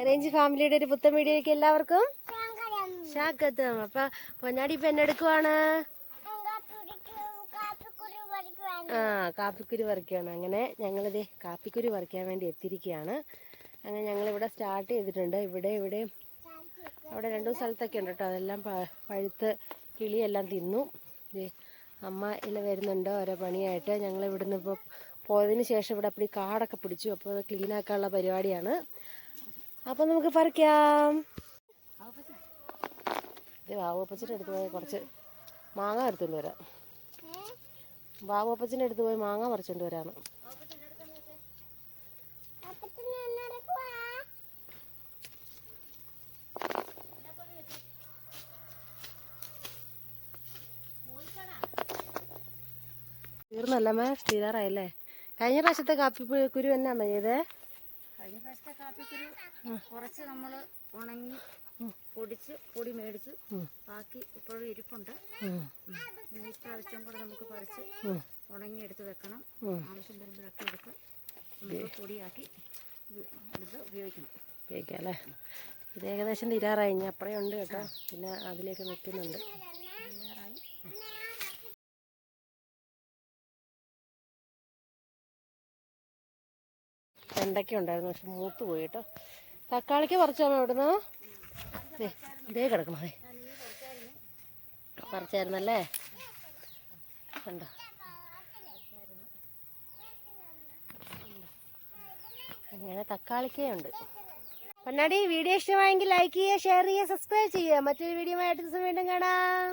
Arrange ഫാമിലിയുടെ ഒരു പുത്തൻ വീഡിയോയിലേക്ക് എല്ലാവർക്കും സ്വാഗതം. അപ്പൊ പൊന്നാടി ഇപ്പൊ എന്നെടുക്കുവാണ് ആ കാപ്പിക്കുരു പറിക്കുകയാണ് അങ്ങനെ ഞങ്ങളിത് കാപ്പിക്കുരു പറിക്കാൻ വേണ്ടി എത്തിയിരിക്കുകയാണ്. അങ്ങനെ ഞങ്ങളിവിടെ സ്റ്റാർട്ട് ചെയ്തിട്ടുണ്ട്. ഇവിടെ ഇവിടെ അവിടെ രണ്ടു സ്ഥലത്തൊക്കെ ഉണ്ട് കേട്ടോ. അതെല്ലാം പഴുത്ത് കിളിയെല്ലാം തിന്നു. അമ്മ ഇല്ല വരുന്നുണ്ട് ഓരോ പണിയായിട്ട്. ഞങ്ങൾ ഇവിടുന്ന് ഇപ്പോൾ പോയതിന് ശേഷം ഇവിടെ അപ്പടി കാടൊക്കെ പിടിച്ചു. അപ്പോൾ അത് ക്ലീൻ ആക്കാനുള്ള പരിപാടിയാണ്. അപ്പോൾ നമുക്ക് പറിക്കാം. ഇത് ബാബുപ്പച്ചന്റെ അടുത്ത് പോയി കുറച്ച് മാങ്ങ എടുത്തുകൊണ്ട് വരാം. വാവപ്പച്ചിന്റെ അടുത്ത് പോയി മാങ്ങ പറിച്ചുകൊണ്ട് വരാമെന്ന് തീർന്നല്ലമ്മേ തീരാറായല്ലേ കഴിഞ്ഞ പ്രാവശ്യത്തെ കാപ്പി കുരു എന്നാ ചെയ്തേ? കഴിഞ്ഞ പ്രാവശ്യത്തെ കാപ്പിക്കൊരു കുറച്ച് നമ്മൾ ഉണങ്ങി പൊടിച്ച് പൊടി മേടിച്ച് ബാക്കി ഇപ്പോഴും ഇരിപ്പുണ്ട്. ഇപ്രാവശ്യം കൂടെ നമുക്ക് പറിച്ച്. ഉണങ്ങി എടുത്ത് വെക്കണം. ആവശ്യം വരുമ്പോഴൊക്കെ എടുത്ത് നമുക്ക് പൊടിയാക്കി എടുത്ത് ഉപയോഗിക്കണം. ഉപയോഗിക്കാം അല്ലേ? ഇത് ഏകദേശം തീരാറായി. ഇനി അപ്പുറേ ഉണ്ട് കേട്ടോ. പിന്നെ അതിലേക്ക് നിൽക്കുന്നുണ്ട് തയ്യാറായി വെണ്ടയ്ക്ക ഉണ്ടായിരുന്നു? പക്ഷെ മൂത്ത് പോയിട്ടോ തക്കാളിക്ക് പറിച്ചാണോ ഇവിടുന്ന് ഇതേ കിടക്കണേ. പറിച്ചായിരുന്നല്ലേ? കണ്ടോ? അങ്ങനെ തക്കാളിക്കേ ഉണ്ട്. പൊന്നാടി വീഡിയോ ഇഷ്ടമായെങ്കിൽ ലൈക്ക് ചെയ്യുക ഷെയർ ചെയ്യുക സബ്സ്ക്രൈബ് ചെയ്യുക. മറ്റൊരു വീഡിയോ ആയിട്ട് ദിവസം വീണ്ടും കാണാം.